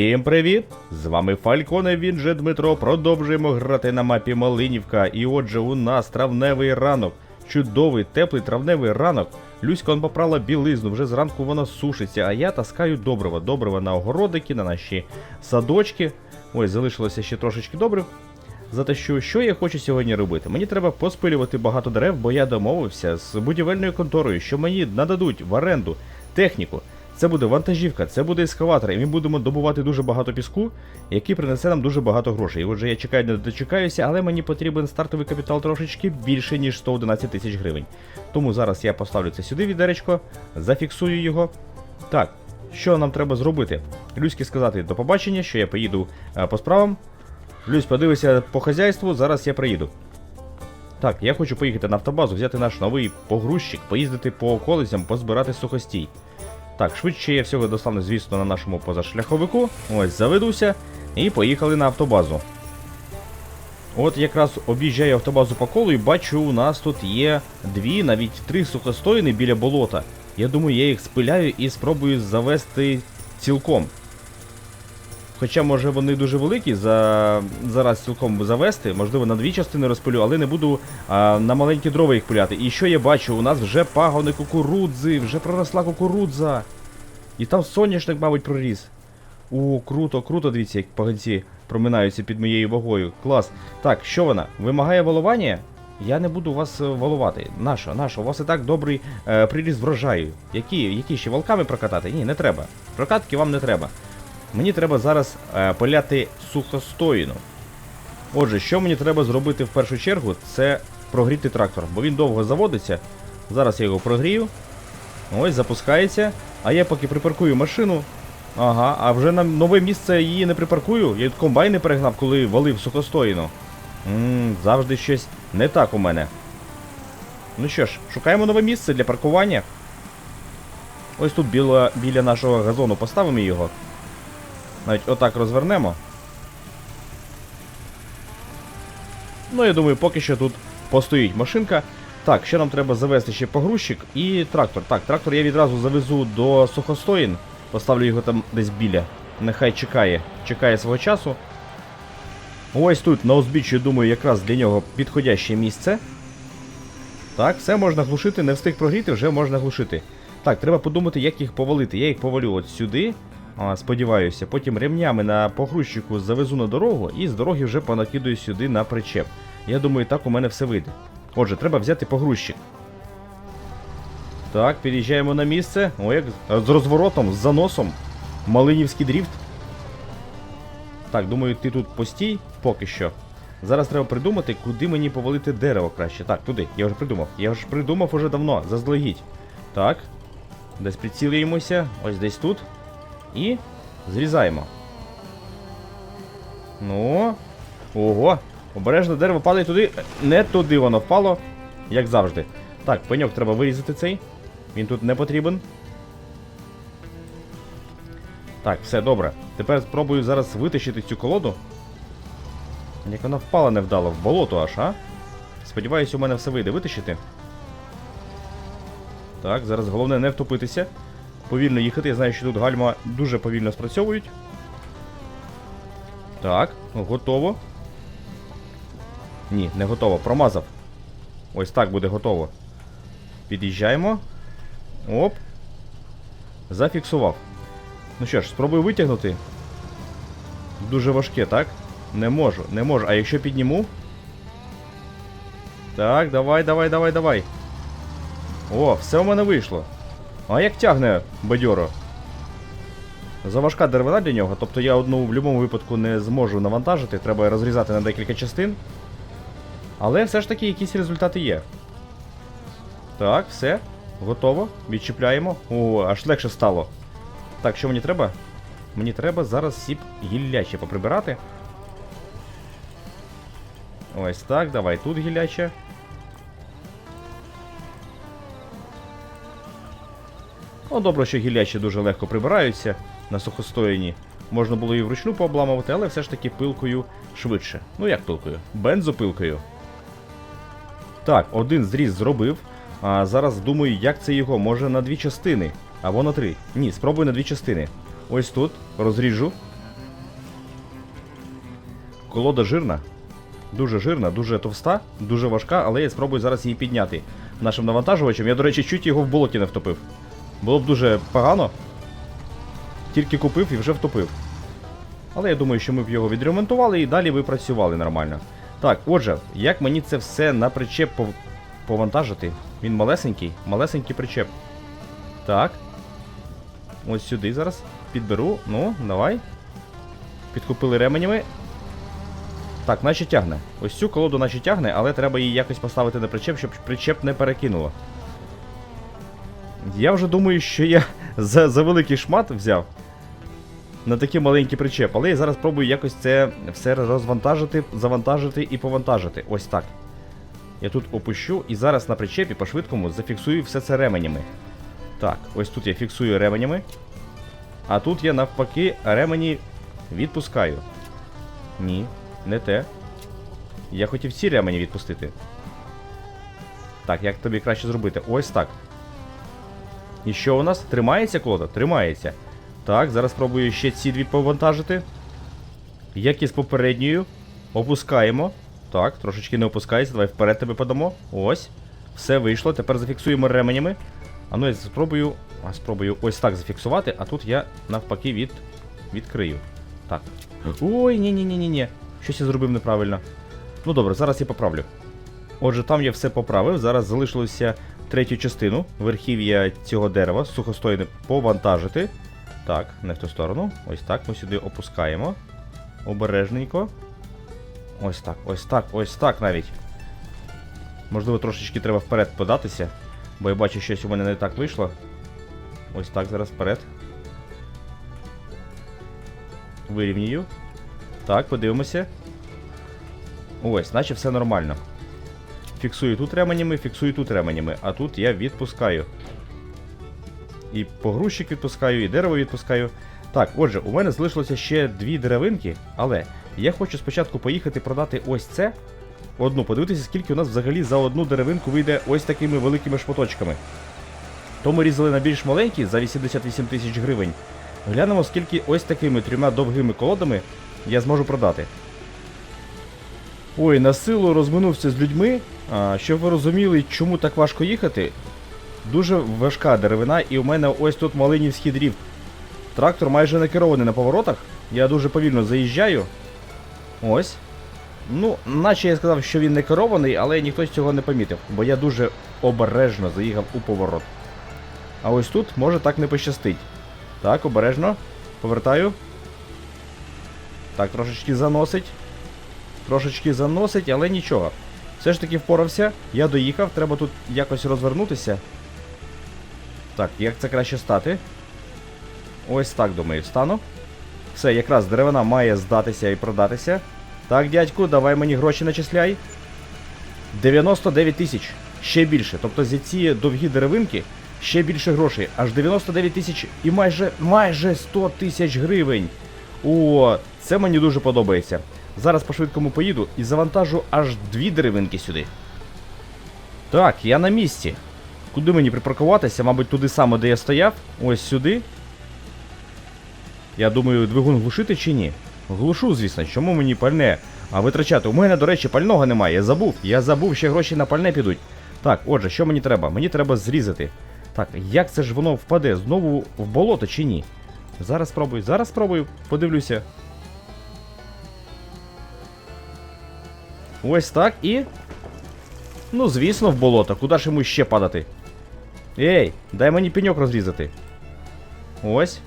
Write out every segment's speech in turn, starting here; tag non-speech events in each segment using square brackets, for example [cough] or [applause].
Всім привіт! З вами Фальконе, він же Дмитро. Продовжуємо грати на мапі Малинівка. І отже, у нас травневий ранок. Чудовий, теплий травневий ранок. Люська он попрала білизну, вже зранку вона сушиться, а я таскаю добрива. Добрива на огородики, на наші садочки. Ой, залишилося ще трошечки добрив. За те, що, що я хочу сьогодні робити? Мені треба поспилювати багато дерев, бо я домовився з будівельною конторою, що мені нададуть в оренду техніку. Це буде вантажівка, це буде ескаватор, і ми будемо добувати дуже багато піску, який принесе нам дуже багато грошей. І отже, я чекаю, не дочекаюся, але мені потрібен стартовий капітал трошечки більше, ніж 111 тисяч гривень. Тому зараз я поставлю це сюди відеречко, зафіксую його. Так, що нам треба зробити? Люськи сказати до побачення, що я поїду е, по справам. Люсь, подивися по хазяйству, зараз я приїду. Так, я хочу поїхати на автобазу, взяти наш новий погрузчик, поїздити по околицям, позбирати сухостій. Так, швидше я всього достану, звісно, на нашому позашляховику. Ось, заведуся. І поїхали на автобазу. От якраз об'їжджаю автобазу по колу і бачу, у нас тут є дві, навіть три сухостойни біля болота. Я думаю, я їх спиляю і спробую завести цілком. Хоча, може, вони дуже великі, за... зараз цілком завести, можливо, на дві частини розпилю, але не буду а, на маленькі дрова їх пиляти. І що я бачу? У нас вже пагони кукурудзи, вже проросла кукурудза. І там соняшник, мабуть, проріс. О, круто, круто, дивіться, як пагонці проминаються під моєю вагою. Клас. Так, що вона? Вимагає волування? Я не буду вас е, волувати. Нащо? Нащо? У вас і так добрий е, приріст врожаю. Які, які ще волками прокатати? Ні, не треба. Прокатки вам не треба. Мені треба зараз е, пиляти сухостоїну. Отже, що мені треба зробити в першу чергу, це прогріти трактор, бо він довго заводиться. Зараз я його прогрію. Ось, запускається. А я поки припаркую машину. Ага, а вже на нове місце її не припаркую. Я тут комбайн не перегнав, коли валив сухостоїну. Ммм, завжди щось не так у мене. Ну що ж, шукаємо нове місце для паркування. Ось тут біля, біля нашого газону поставимо його. Навіть отак розвернемо. Ну, я думаю, поки що тут постоїть машинка. Так, ще нам треба завести ще погрузчик і трактор. Так, трактор я відразу завезу до сухостоїн. Поставлю його там десь біля. Нехай чекає. Чекає свого часу. Ось тут на узбіччі, думаю, якраз для нього підходяще місце. Так, все можна глушити, не встиг прогріти, вже можна глушити. Так, треба подумати, як їх повалити. Я їх повалю от сюди. Сподіваюся, потім ремнями на погрузчику завезу на дорогу і з дороги вже понакидую сюди на причеп. Я думаю, так у мене все вийде. Отже, треба взяти погрузчик. Так, під'їжджаємо на місце. О, як з розворотом, з заносом. Малинівський дріфт. Так, думаю, ти тут постій поки що. Зараз треба придумати, куди мені повалити дерево краще. Так, туди, я вже придумав. Я вже придумав уже давно, заздалегідь. Так. Десь прицілюємося. Ось десь тут. І зрізаємо. Ну. Ого. Обережно дерево падає туди. Не туди воно впало, як завжди. Так, пеньок треба вирізати цей. Він тут не потрібен. Так, все добре. Тепер спробую зараз витащити цю колоду. Як вона впала невдало, в болото аж, а? Сподіваюсь, у мене все вийде витащити. Так, зараз головне не втопитися. Повільно їхати. Я знаю, що тут гальма дуже повільно спрацьовують. Так, готово. Ні, не готово. Промазав. Ось так буде готово. Під'їжджаємо. Оп. Зафіксував. Ну що ж, спробую витягнути. Дуже важке, так? Не можу, не можу. А якщо підніму? Так, давай, давай, давай, давай. О, все у мене вийшло. А як тягне бадьоро? Заважка деревина для нього, тобто я одну в будь-якому випадку не зможу навантажити, треба розрізати на декілька частин. Але все ж таки якісь результати є. Так, все. Готово. Відчіпляємо. О, аж легше стало. Так, що мені треба? Мені треба зараз сіп гілляче поприбирати. Ось так, давай тут гілляче. Ну, добре, що гіллячі дуже легко прибираються на сухостоянні. Можна було і вручну пообламувати, але все ж таки пилкою швидше. Ну як пилкою? Бензопилкою. Так, один зріз зробив. А зараз думаю, як це його. Може на дві частини. Або на три. Ні, спробую на дві частини. Ось тут розріжу. колода жирна. Дуже жирна, дуже товста, дуже важка, але я спробую зараз її підняти нашим навантажувачем. Я, до речі, чуть його в болоті не втопив. Було б дуже погано. Тільки купив і вже втопив. Але я думаю, що ми б його відремонтували і далі ви працювали нормально. Так, отже, як мені це все на причеп пов- повантажити? Він малесенький, малесенький причеп. Так. Ось сюди зараз. Підберу. Ну, давай. Підкупили ременями. Так, наче тягне. Ось цю колоду наче тягне, але треба її якось поставити на причеп, щоб причеп не перекинуло. Я вже думаю, що я [laughs] за, за великий шмат взяв на такий маленький причеп, але я зараз пробую якось це все розвантажити, завантажити і повантажити. Ось так. Я тут опущу і зараз на причепі по-швидкому зафіксую все це ременями. Так, ось тут я фіксую ременями. А тут я навпаки ремені відпускаю. Ні, не те. Я хотів ці ремені відпустити. Так, як тобі краще зробити? Ось так. І що у нас? Тримається колода? Тримається. Так, зараз спробую ще ці дві повантажити. Як і з попередньою. Опускаємо. Так, трошечки не опускається. Давай вперед тебе подамо. Ось. Все вийшло. Тепер зафіксуємо ременями. А ну я спробую. А спробую ось так зафіксувати, а тут я навпаки від... відкрию. Так. Ой, ні-ні-ні-ні-ні. Щось я зробив неправильно. Ну добре, зараз я поправлю. Отже, там я все поправив. Зараз залишилося третю частину верхів'я цього дерева сухостойне повантажити. Так, не в ту сторону. Ось так ми сюди опускаємо. Обережненько. Ось так, ось так, ось так навіть. Можливо, трошечки треба вперед податися, бо я бачу, щось у мене не так вийшло. Ось так зараз вперед. Вирівнюю. Так, подивимося. Ось, наче все нормально. Фіксую тут ременями, фіксую тут ременями, а тут я відпускаю. І погрузчик відпускаю, і дерево відпускаю. Так, отже, у мене залишилося ще дві деревинки, але я хочу спочатку поїхати продати ось це. Одну, подивитися, скільки у нас взагалі за одну деревинку вийде ось такими великими шматочками. То ми різали на більш маленькі за 88 тисяч гривень. Глянемо, скільки ось такими трьома довгими колодами я зможу продати. Ой, на силу розминувся з людьми. Щоб ви розуміли, чому так важко їхати. Дуже важка деревина, і у мене ось тут малинівський дріфт. Трактор майже не керований на поворотах. Я дуже повільно заїжджаю. Ось. Ну, наче я сказав, що він не керований, але ніхто цього не помітив, бо я дуже обережно заїхав у поворот. А ось тут може так не пощастить. Так, обережно. Повертаю. Так, трошечки заносить. Трошечки заносить, але нічого. Все ж таки впорався. Я доїхав, треба тут якось розвернутися. Так, як це краще стати? Ось так, думаю, стану. Все, якраз деревина має здатися і продатися. Так, дядьку, давай мені гроші начисляй. 99 тисяч. Ще більше. Тобто за ці довгі деревинки ще більше грошей. Аж 99 тисяч і майже майже 100 тисяч гривень. О, це мені дуже подобається. Зараз по-швидкому поїду і завантажу аж дві деревинки сюди. Так, я на місці. Куди мені припаркуватися? Мабуть, туди саме, де я стояв. Ось сюди. Я думаю, двигун глушити чи ні? Глушу, звісно, чому мені пальне? А витрачати. У мене, до речі, пального немає. Я забув. Я забув, ще гроші на пальне підуть. Так, отже, що мені треба? Мені треба зрізати. Так, як це ж воно впаде? Знову в болото чи ні? Зараз спробую, зараз спробую, подивлюся. Ось так і. Ну, звісно, в болото. Куди ж йому ще падати? Ей, дай мені пеньок розрізати. Ось.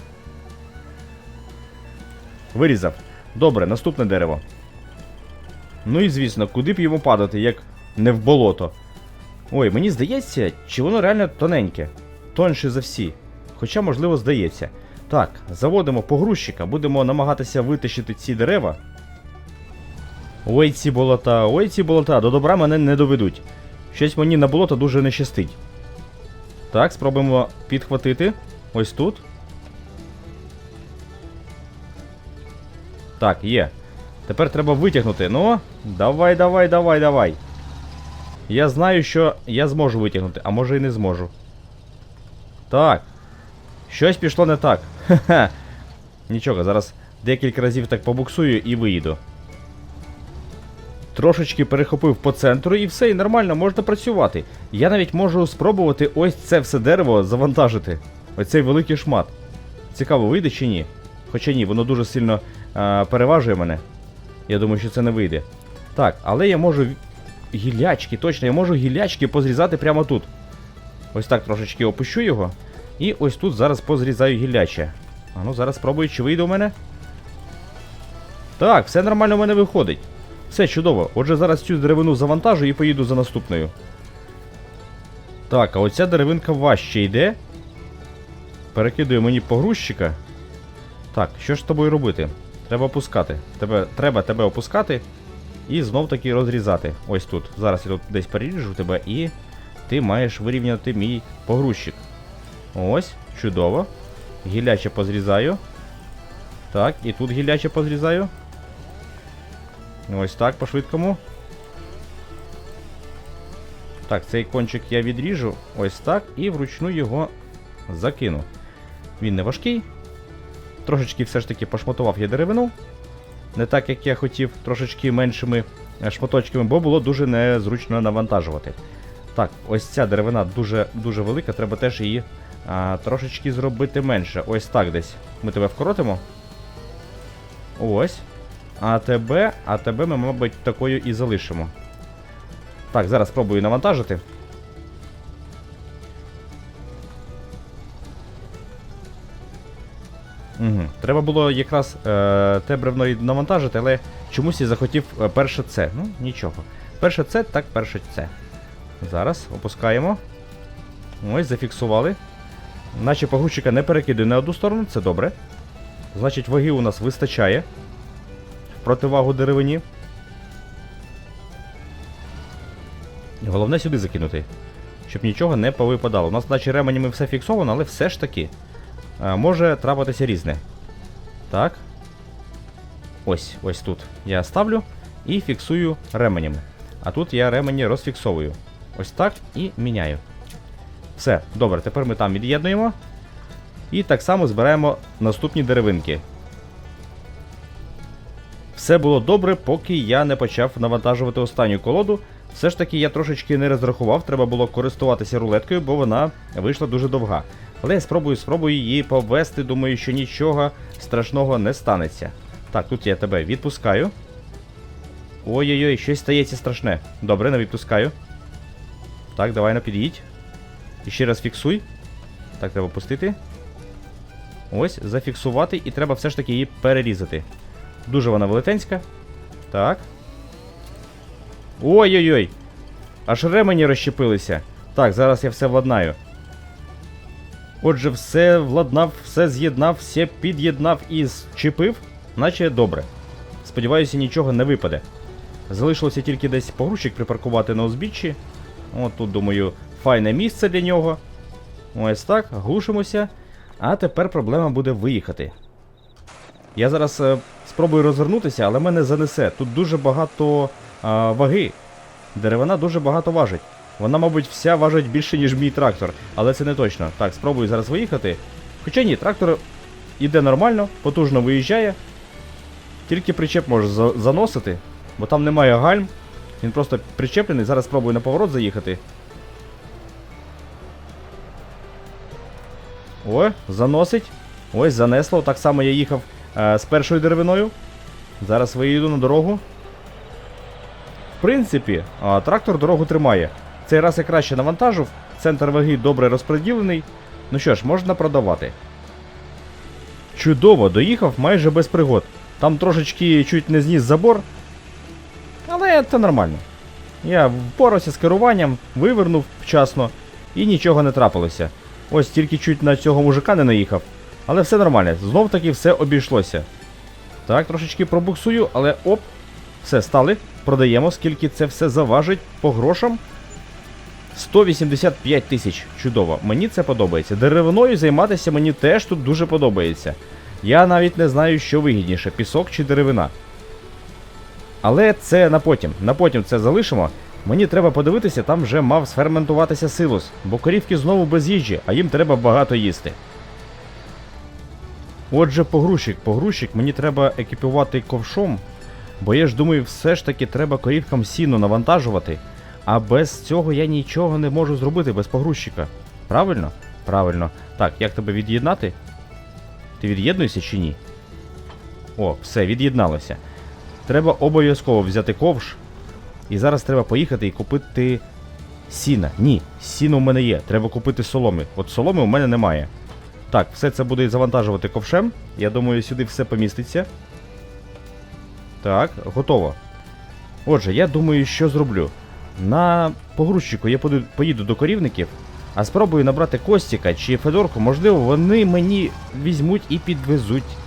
Вирізав. Добре, наступне дерево. Ну і звісно, куди б йому падати, як не в болото. Ой, мені здається, чи воно реально тоненьке. Тоньше за всі. Хоча, можливо, здається. Так, заводимо погрузчика, будемо намагатися витащити ці дерева. Ой, ці болота, ой, ці болота, до добра мене не доведуть. Щось мені на болото дуже не щастить. Так, спробуємо підхватити. Ось тут. Так, є. Тепер треба витягнути. Ну, давай, давай, давай, давай. Я знаю, що я зможу витягнути, а може і не зможу. Так. Щось пішло не так. [laughs] Ха-ха. Нічого, зараз декілька разів так побуксую і виїду. Трошечки перехопив по центру і все, і нормально, можна працювати. Я навіть можу спробувати ось це все дерево завантажити. Оцей великий шмат. Цікаво, вийде чи ні? Хоча ні, воно дуже сильно а, переважує мене. Я думаю, що це не вийде. Так, але я можу. Гілячки, точно, я можу гілячки позрізати прямо тут. Ось так трошечки опущу його. І ось тут зараз позрізаю гілляче. А ну зараз спробую, чи вийде у мене. Так, все нормально у мене виходить. Все чудово. Отже, зараз цю деревину завантажу і поїду за наступною. Так, а оця деревинка важче йде. Перекидує мені погрузчика. Так, що ж з тобою робити? Треба опускати. Тебе, треба тебе опускати і знов таки розрізати. Ось тут. Зараз я тут десь переріжу тебе і ти маєш вирівняти мій погрузчик. Ось, чудово. Гіляче позрізаю. Так, і тут гіляче позрізаю. Ось так, по-швидкому. Так, цей кончик я відріжу. Ось так. І вручну його закину. Він не важкий. Трошечки все ж таки пошматував я деревину. Не так, як я хотів, трошечки меншими е, шматочками, бо було дуже незручно навантажувати. Так, ось ця деревина дуже дуже велика, треба теж її а, трошечки зробити менше. Ось так десь. Ми тебе вкоротимо. Ось. А тебе, а тебе ми, мабуть, такою і залишимо. Так, зараз спробую навантажити. Угу. Треба було якраз е, те бревно і навантажити, але чомусь я захотів е, перше це. Ну, нічого. Перше це, так перше це. Зараз опускаємо. Ось, зафіксували. Наче погрузчика не перекидує на одну сторону, це добре. Значить, ваги у нас вистачає. Противагу деревині. Головне сюди закинути. Щоб нічого не повипадало. У нас, наче ременями все фіксовано, але все ж таки. е, може трапитися різне. Так. Ось, ось тут. Я ставлю і фіксую ременями. А тут я ремені розфіксовую. Ось так і міняю. Все, добре, тепер ми там від'єднуємо. І так само збираємо наступні деревинки. Все було добре, поки я не почав навантажувати останню колоду. Все ж таки я трошечки не розрахував, треба було користуватися рулеткою, бо вона вийшла дуже довга. Але я спробую, спробую її повести, думаю, що нічого страшного не станеться. Так, тут я тебе відпускаю. Ой-ой-ой, щось стається страшне. Добре, не відпускаю. Так, давай на під'їдь. І ще раз фіксуй. Так, треба пустити. Ось, зафіксувати, і треба все ж таки її перерізати. Дуже вона велетенська. Так. Ой-ой-ой! Аж ремені розщепилися. Так, зараз я все владнаю. Отже, все владнав, все з'єднав, все під'єднав і зчепив, наче добре. Сподіваюся, нічого не випаде. Залишилося тільки десь погрузчик припаркувати на узбіччі. От тут, думаю, файне місце для нього. Ось так, глушимося. А тепер проблема буде виїхати. Я зараз е, спробую розвернутися, але мене занесе. Тут дуже багато а, ваги. Деревина дуже багато важить. Вона, мабуть, вся важить більше, ніж мій трактор, але це не точно. Так, спробую зараз виїхати. Хоча ні, трактор іде нормально, потужно виїжджає. Тільки причеп може за- заносити, бо там немає гальм. Він просто причеплений. Зараз спробую на поворот заїхати. О, заносить. Ось, занесло. Так само я їхав з першою деревиною. Зараз виїду на дорогу. В принципі, трактор дорогу тримає. Цей раз я краще навантажив, центр ваги добре розподілений. Ну що ж, можна продавати. Чудово, доїхав майже без пригод. Там трошечки чуть не зніс забор. Але це нормально. Я впорався з керуванням, вивернув вчасно і нічого не трапилося. Ось тільки чуть на цього мужика не наїхав. Але все нормально, знов таки все обійшлося. Так, трошечки пробуксую, але оп, все стали. Продаємо, скільки це все заважить по грошам. 185 тисяч. Чудово. Мені це подобається. Деревиною займатися мені теж тут дуже подобається. Я навіть не знаю, що вигідніше, пісок чи деревина. Але це на потім. На потім це залишимо. Мені треба подивитися, там вже мав сферментуватися силос, бо корівки знову без їжі, а їм треба багато їсти. Отже, погрузчик, погрузчик, мені треба екіпувати ковшом, Бо я ж думаю, все ж таки треба корівкам сіно навантажувати, а без цього я нічого не можу зробити без погрузчика. Правильно? Правильно. Так, як тебе від'єднати? Ти від'єднуєшся чи ні? О, все, від'єдналося. Треба обов'язково взяти ковш. І зараз треба поїхати і купити сіна. Ні, сіно у мене є. Треба купити соломи. От соломи у мене немає. Так, все це буде завантажувати ковшем. Я думаю, сюди все поміститься. Так, готово. Отже, я думаю, що зроблю. На погрузчику я поїду до корівників, а спробую набрати Костіка чи Федорку, можливо, вони мені візьмуть і підвезуть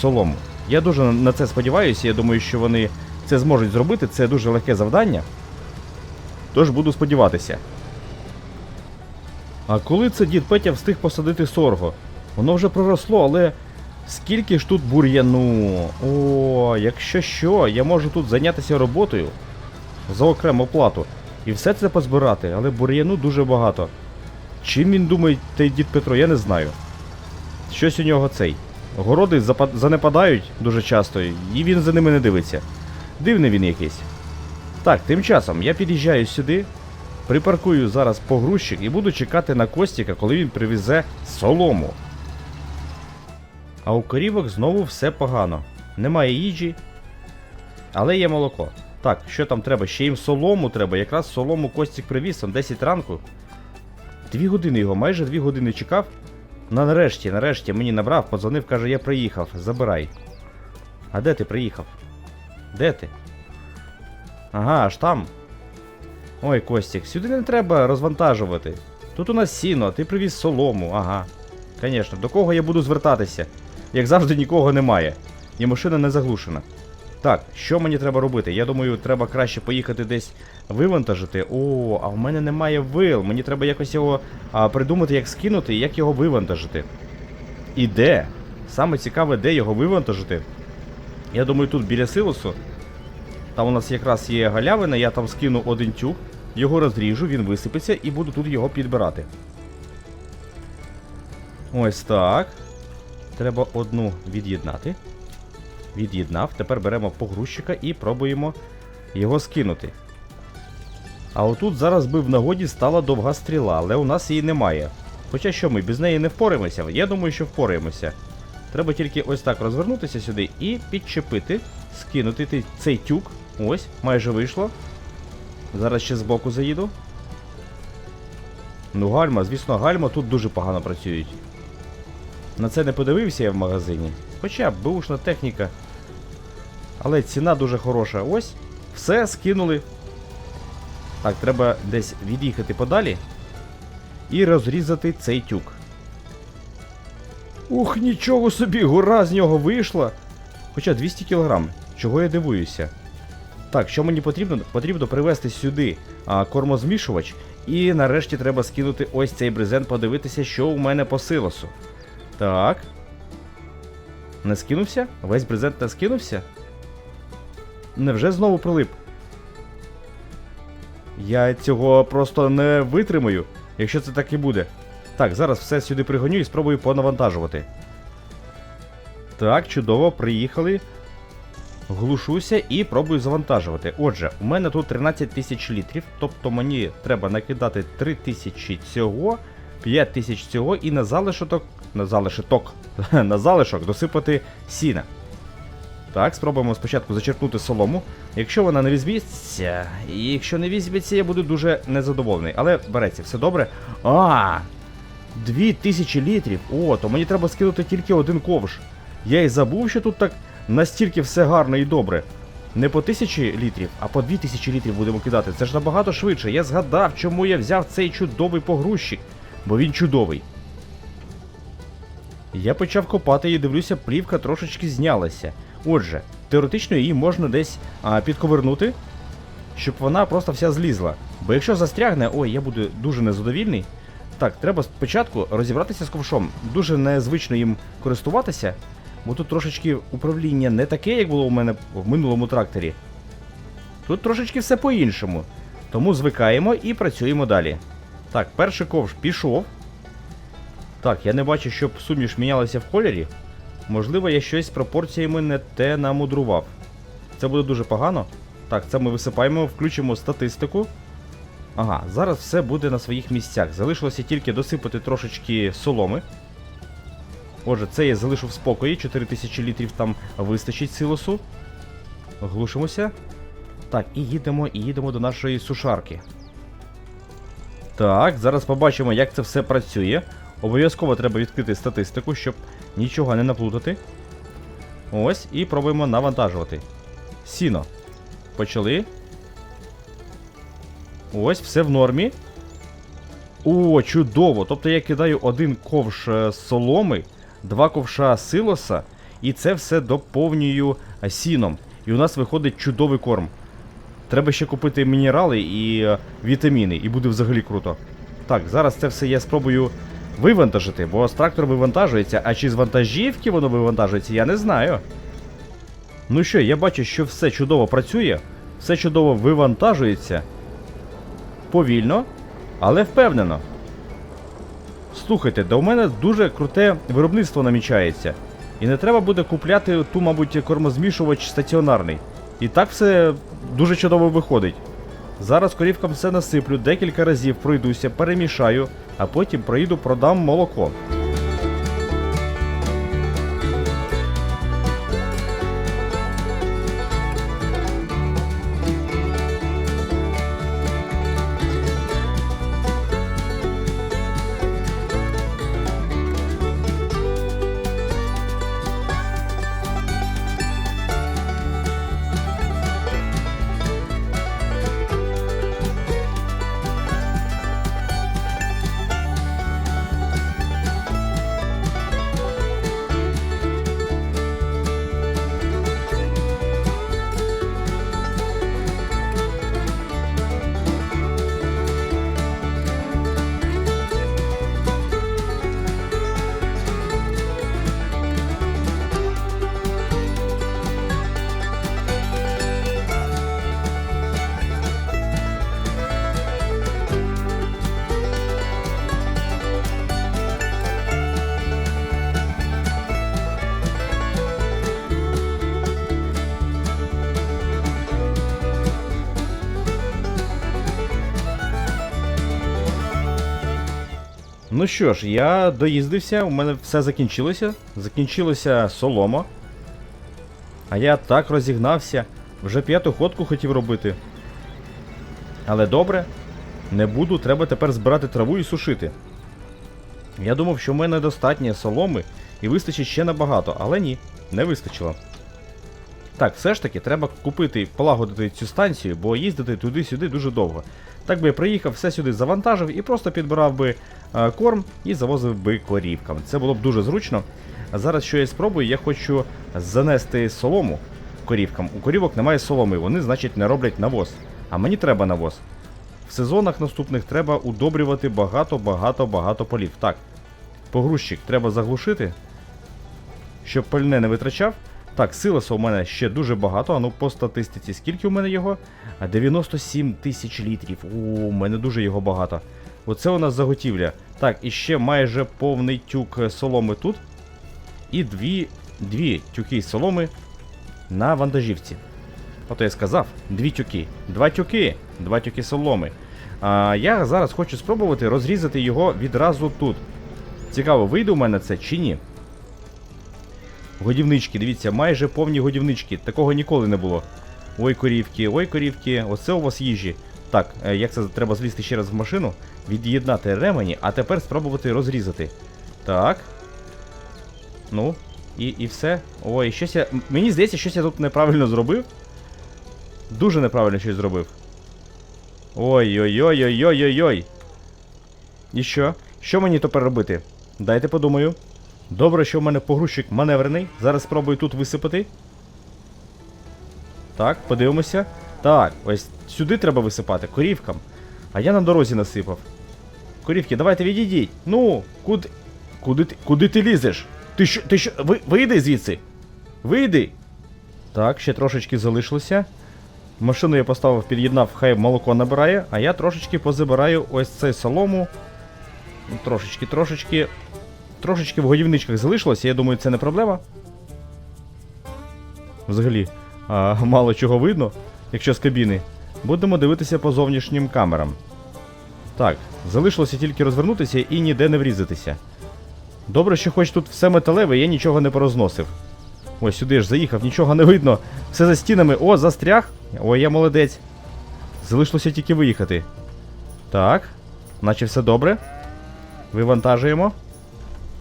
солому. Я дуже на це сподіваюся, я думаю, що вони це зможуть зробити, це дуже легке завдання. Тож буду сподіватися. А коли це дід Петя встиг посадити сорго? Воно вже проросло, але скільки ж тут бур'яну? О, якщо що, я можу тут зайнятися роботою за окрему плату. І все це позбирати, але бур'яну дуже багато. Чим він думає, той дід Петро, я не знаю. Щось у нього цей. Городи занепадають дуже часто, і він за ними не дивиться. Дивний він якийсь. Так, тим часом я під'їжджаю сюди, припаркую зараз погрузчик і буду чекати на Костіка, коли він привезе солому. А у корівок знову все погано. Немає їжі, але є молоко. Так, що там треба? Ще їм солому треба. Якраз солому Костік привіз, там 10 ранку. Дві години його, майже дві години чекав. На нарешті, нарешті мені набрав, подзвонив, каже, я приїхав, забирай. А де ти приїхав? Де ти? Ага, аж там. Ой, Костік, сюди не треба розвантажувати. Тут у нас сіно, ти привіз солому, ага. Звісно, до кого я буду звертатися? Як завжди, нікого немає. І машина не заглушена. Так, що мені треба робити? Я думаю, треба краще поїхати десь вивантажити. О, а в мене немає вил. Мені треба якось його а, придумати, як скинути і як його вивантажити. І де? Саме цікаве, де його вивантажити. Я думаю, тут біля силосу. Там у нас якраз є галявина, я там скину один тюк, його розріжу, він висипеться і буду тут його підбирати. Ось так. Треба одну від'єднати. Від'єднав. Тепер беремо погрузчика і пробуємо його скинути. А отут зараз би в нагоді стала довга стріла, але у нас її немає. Хоча що ми без неї не впораємося, я думаю, що впораємося. Треба тільки ось так розвернутися сюди і підчепити, скинути цей тюк. Ось, майже вийшло. Зараз ще збоку заїду. Ну, гальма, звісно, гальма тут дуже погано працюють. На це не подивився я в магазині. Хоча бушна техніка. Але ціна дуже хороша. Ось, все скинули. Так, треба десь від'їхати подалі і розрізати цей тюк. Ух, нічого собі, гора з нього вийшла. Хоча 200 кг. Чого я дивуюся? Так, що мені потрібно? Потрібно привезти сюди а, кормозмішувач. І нарешті треба скинути ось цей брезент, подивитися, що у мене по силосу. Так. Не скинувся? Весь брезент не скинувся? Невже знову прилип? Я цього просто не витримаю, якщо це так і буде. Так, зараз все сюди пригоню і спробую понавантажувати. Так, чудово, приїхали. Глушуся і пробую завантажувати. Отже, у мене тут 13 тисяч літрів, тобто мені треба накидати 3 тисячі цього, 5 тисяч цього і на залишок, на залишок, [laughs] на залишок досипати сіна. Так, спробуємо спочатку зачерпнути солому. Якщо вона не візьметься, і якщо не візьметься, я буду дуже незадоволений. Але береться, все добре. А! 2000 літрів. О, то мені треба скинути тільки один ковш. Я й забув, що тут так настільки все гарно і добре. Не по 1000 літрів, а по 2000 літрів будемо кидати. Це ж набагато швидше. Я згадав, чому я взяв цей чудовий погрузчик, бо він чудовий. Я почав копати і дивлюся, плівка трошечки знялася. Отже, теоретично її можна десь а, підковернути, щоб вона просто вся злізла. Бо якщо застрягне, ой, я буду дуже незадовільний. Так, треба спочатку розібратися з ковшом. Дуже незвично їм користуватися, бо тут трошечки управління не таке, як було у мене в минулому тракторі. Тут трошечки все по-іншому. Тому звикаємо і працюємо далі. Так, перший ковш пішов. Так, я не бачу, щоб суміш мінялася в кольорі. Можливо, я щось з пропорціями не те намудрував. Це буде дуже погано. Так, це ми висипаємо, включимо статистику. Ага, зараз все буде на своїх місцях. Залишилося тільки досипати трошечки соломи. Отже, це я залишу в спокої. 4000 літрів там вистачить силосу. Глушимося. Так, і їдемо, і їдемо до нашої сушарки. Так, зараз побачимо, як це все працює. Обов'язково треба відкрити статистику, щоб нічого не наплутати. Ось, і пробуємо навантажувати. Сіно. Почали. Ось, все в нормі. О, чудово! Тобто я кидаю один ковш е, соломи, два ковша силоса, і це все доповнюю е, сіном. І у нас виходить чудовий корм. Треба ще купити мінерали і е, вітаміни, і буде взагалі круто. Так, зараз це все я спробую вивантажити, бо трактор вивантажується, а чи з вантажівки воно вивантажується, я не знаю. Ну що, я бачу, що все чудово працює, все чудово вивантажується. Повільно, але впевнено. Слухайте, да у мене дуже круте виробництво намічається. І не треба буде купляти ту, мабуть, кормозмішувач стаціонарний. І так все дуже чудово виходить. Зараз корівкам все насиплю, декілька разів пройдуся, перемішаю, а потім проїду продам молоко. Ну що ж, я доїздився, у мене все закінчилося. Закінчилося солома. А я так розігнався. Вже п'яту ходку хотів робити. Але добре, не буду, треба тепер збирати траву і сушити. Я думав, що в мене достатньо соломи і вистачить ще набагато, але ні, не вистачило. Так, все ж таки, треба купити, полагодити цю станцію, бо їздити туди-сюди дуже довго. Так би я приїхав, все сюди завантажив і просто підбирав би е, корм і завозив би корівкам. Це було б дуже зручно. Зараз, що я спробую, я хочу занести солому корівкам. У корівок немає соломи, вони, значить, не роблять навоз. А мені треба навоз. В сезонах наступних треба удобрювати багато-багато-багато полів. Так, погрузчик треба заглушити, щоб пальне не витрачав. Так, силоса у мене ще дуже багато, а ну по статистиці, скільки у мене його? 97 тисяч літрів. У, мене дуже його багато. Оце у нас заготівля. Так, і ще майже повний тюк е, соломи тут. І дві, дві тюки соломи на вантажівці. Ото я сказав, дві тюки. Два тюки, два тюки соломи. А, я зараз хочу спробувати розрізати його відразу тут. Цікаво, вийде у мене це чи ні? Годівнички, дивіться, майже повні годівнички. Такого ніколи не було. Ой, корівки, ой, корівки, оце у вас їжі. Так, е, як це треба злізти ще раз в машину, від'єднати ремені, а тепер спробувати розрізати. Так. Ну, і, і все. Ой, щось я. Мені здається, щось я тут неправильно зробив. Дуже неправильно щось зробив. Ой-ой-ой-ой-ой-ой-ой. І що? Що мені тепер робити? Дайте подумаю. Добре, що в мене погрузчик маневрений. Зараз спробую тут висипати. Так, подивимося. Так, ось сюди треба висипати, корівкам. А я на дорозі насипав. Корівки, давайте відійдіть. Ну, куди. Куди ти. Куди ти лізеш? Ти що. Ти що. Ви, вийди звідси. Вийди. Так, ще трошечки залишилося. Машину я поставив, під'єднав, хай молоко набирає, а я трошечки позабираю ось цей солому. Трошечки, трошечки. Трошечки в годівничках залишилося, я думаю, це не проблема. Взагалі. а, мало чого видно, якщо з кабіни. Будемо дивитися по зовнішнім камерам. Так, залишилося тільки розвернутися і ніде не врізатися. Добре, що хоч тут все металеве, я нічого не порозносив. Ось сюди ж заїхав, нічого не видно. Все за стінами. О, застряг. Ой, я молодець. Залишилося тільки виїхати. Так, наче все добре. Вивантажуємо.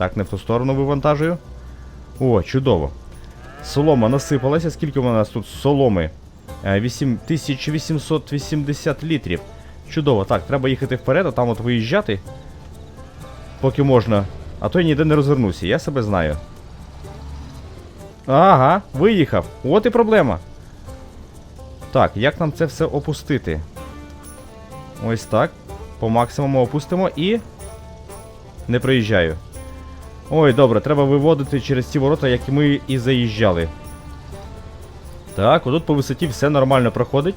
Так, не в ту сторону вивантажую. О, чудово. Солома насипалася. Скільки у нас тут соломи? Е, 8880 літрів. Чудово. Так, треба їхати вперед, а там от виїжджати. Поки можна. А то я ніде не розвернуся, я себе знаю. Ага, виїхав. От і проблема. Так, як нам це все опустити? Ось так. По максимуму опустимо і. Не проїжджаю. Ой, добре, треба виводити через ті ворота, які ми і заїжджали. Так, отут по висоті все нормально проходить.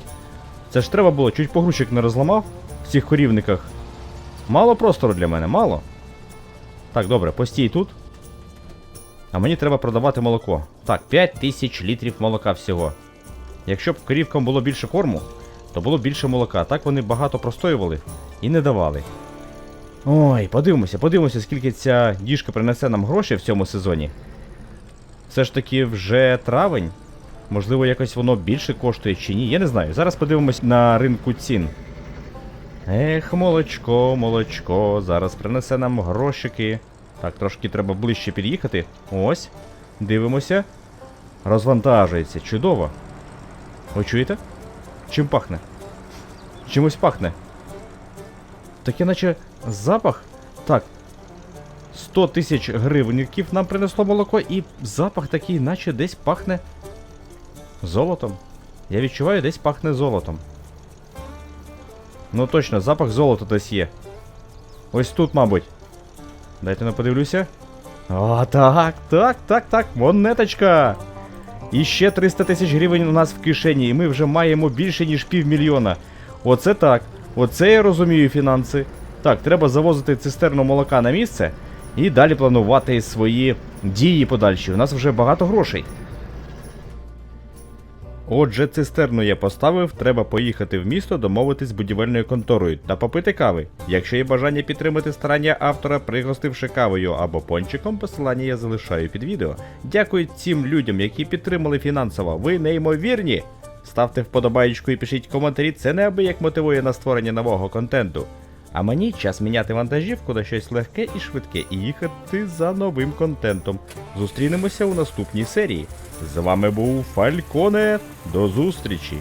Це ж треба було, чуть погрузчик не розламав в цих корівниках. Мало простору для мене, мало. Так, добре, постій тут. А мені треба продавати молоко. Так, 5 тисяч літрів молока всього. Якщо б корівкам було більше корму, то було б більше молока. Так вони багато простоювали і не давали. Ой, подивимося, подивимося, скільки ця діжка принесе нам грошей в цьому сезоні. Все ж таки вже травень. Можливо, якось воно більше коштує чи ні. Я не знаю. Зараз подивимось на ринку цін. Ех, молочко, молочко, зараз принесе нам грошики. Так, трошки треба ближче під'їхати. Ось. Дивимося. Розвантажується. Чудово. Ви чуєте? Чим пахне? Чимось пахне. Таке наче запах. Так. 100 тисяч гривників нам принесло молоко, і запах такий, наче десь пахне золотом. Я відчуваю, десь пахне золотом. Ну точно, запах золота десь є. Ось тут, мабуть. Дайте не подивлюся. О, так, так, так, так, монеточка. І ще 300 тисяч гривень у нас в кишені, і ми вже маємо більше, ніж півмільйона. Оце так. Оце я розумію фінанси. Так, треба завозити цистерну молока на місце і далі планувати свої дії подальші. У нас вже багато грошей. Отже, цистерну я поставив, треба поїхати в місто, домовитись з будівельною конторою та попити кави. Якщо є бажання підтримати старання автора, пригостивши кавою або пончиком, посилання я залишаю під відео. Дякую цим людям, які підтримали фінансово. Ви неймовірні! Ставте вподобайку і пишіть коментарі, це неабияк мотивує на створення нового контенту. А мені час міняти вантажівку на щось легке і швидке і їхати за новим контентом. Зустрінемося у наступній серії. З вами був Фальконе. До зустрічі!